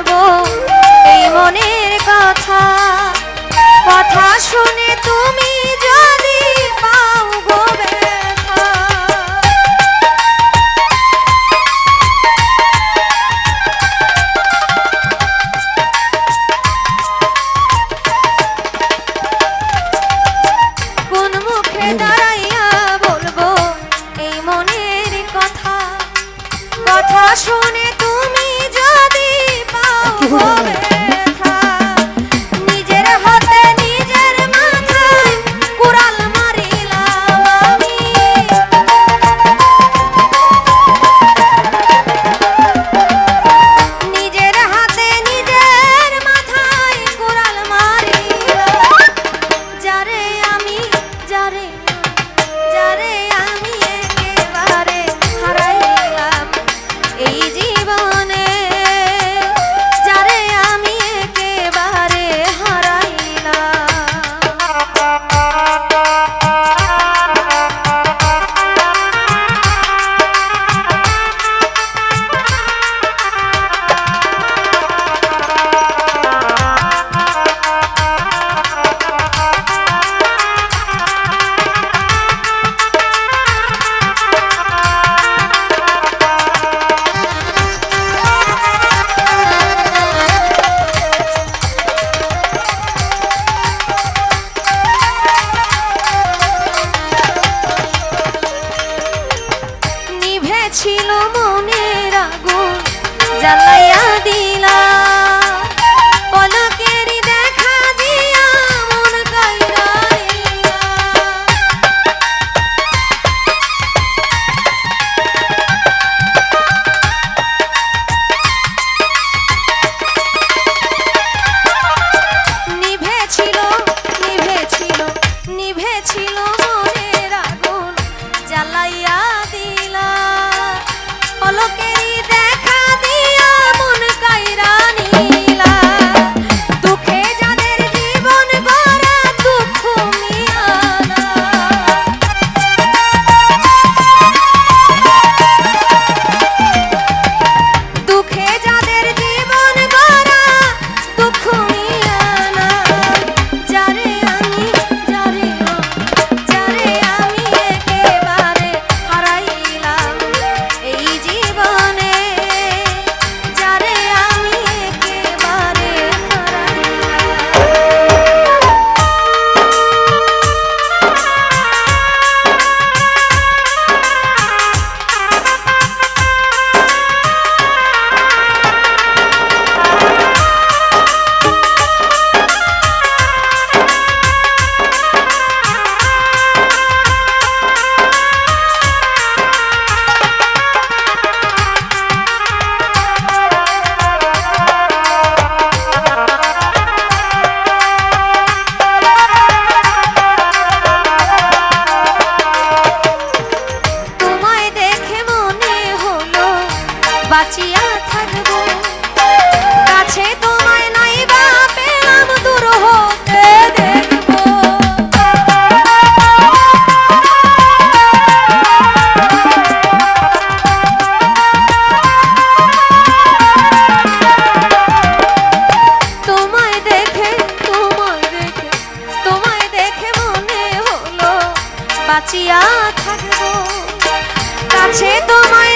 বলব এই মনের কথা। কথা শুনে তুমি যদি পাও গো কোন মুখে দাঁড়াইয়া বলব এই কথা। কথা শুনে 不 会 মনের আগুন জ্বালাইয়া বাঁচিয়া কাছে তোমায় নাই দূর হতে তোমায় দেখে তোমায় দেখে তোমায় দেখে মনে হলো, বাঁচিয়া থাকব। কাছে তোমায়